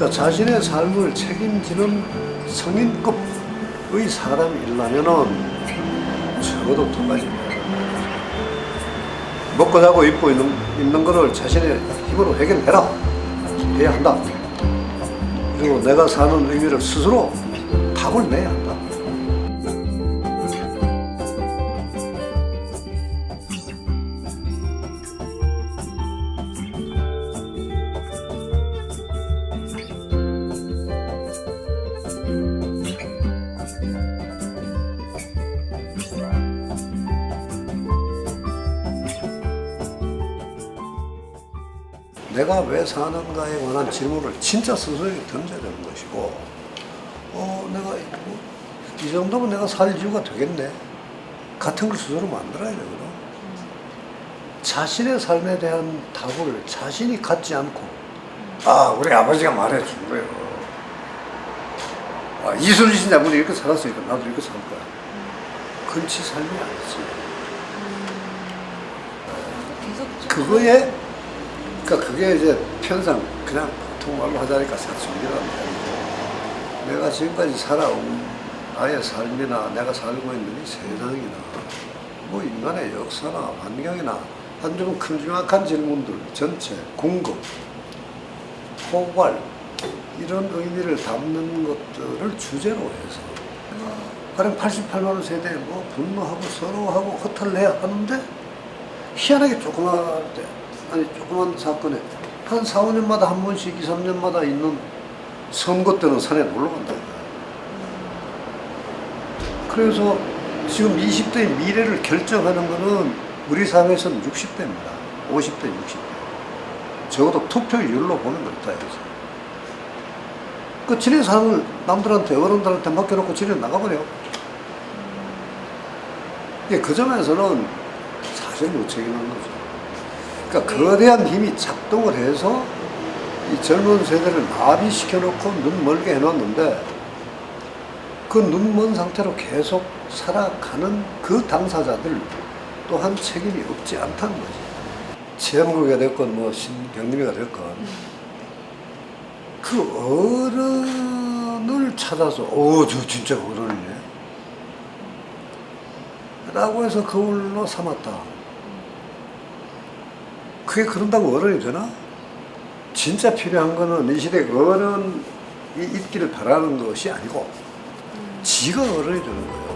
그러니까 자신의 삶을 책임지는 성인급의 사람이 일라면은 적어도 두 가지. 먹고 자고 입고 있는, 있는 거를 자신의 힘으로 해결해라. 해야 한다. 그리고 내가 사는 의미를 스스로 답을 내야 한다. 내가 왜 사는가에 관한 질문을 진짜 스스로에게 던져야 되는 것이고, 어, 내가 뭐, 이 정도면 내가 살 이유가 되겠네. 같은 걸 스스로 만들어야 되거든. 자신의 삶에 대한 답을 자신이 갖지 않고, 아, 우리 아버지가 말해준 거예요. 아, 이순신 장군이 이렇게 살았으니까 나도 이렇게 살 거야. 근치 삶이 아니지. 계속 좀 그거에 그러니까 그게 이제 편상 그냥 보통 말로 하자니까 사춘기란 말이고 내가 지금까지 살아온 나의 삶이나 내가 살고 있는 이 세상이나 뭐 인간의 역사나 환경이나 한좀 큼지막한 질문들 전체 궁금 포괄 이런 의미를 담는 것들을 주제로 해서 가령 88만 원 세대에 뭐 분노하고 서러워하고 허탈해야 하는데 희한하게 조그마할 때, 조그만 사건에 한 4, 5년마다 한 번씩, 2, 3년마다 있는 선거 때는 산에 놀러 간다. 그래서 지금 20대의 미래를 결정하는 거는 우리 사회에서는 60대입니다. 50대, 60대. 적어도 투표율로 보면 그렇다. 그 지네 삶을 남들한테, 어른들한테 맡겨놓고 지네 나가버려. 예, 그 점에서는 사실 무책임한 거죠. 그러니까 거대한 힘이 작동을 해서 이 젊은 세대를 마비시켜놓고 눈 멀게 해놨는데 그 눈 먼 상태로 계속 살아가는 그 당사자들 또한 책임이 없지 않다는 거지. 최영국이 됐건 뭐 신경림이가 됐건 그 어른을 찾아서 오 저 진짜 어른이네 라고 해서 그걸로 삼았다. 그게 그런다고 어른이 되나? 진짜 필요한 거는 이 시대에 어른이 있기를 바라는 것이 아니고 지가 어른이 되는 거예요.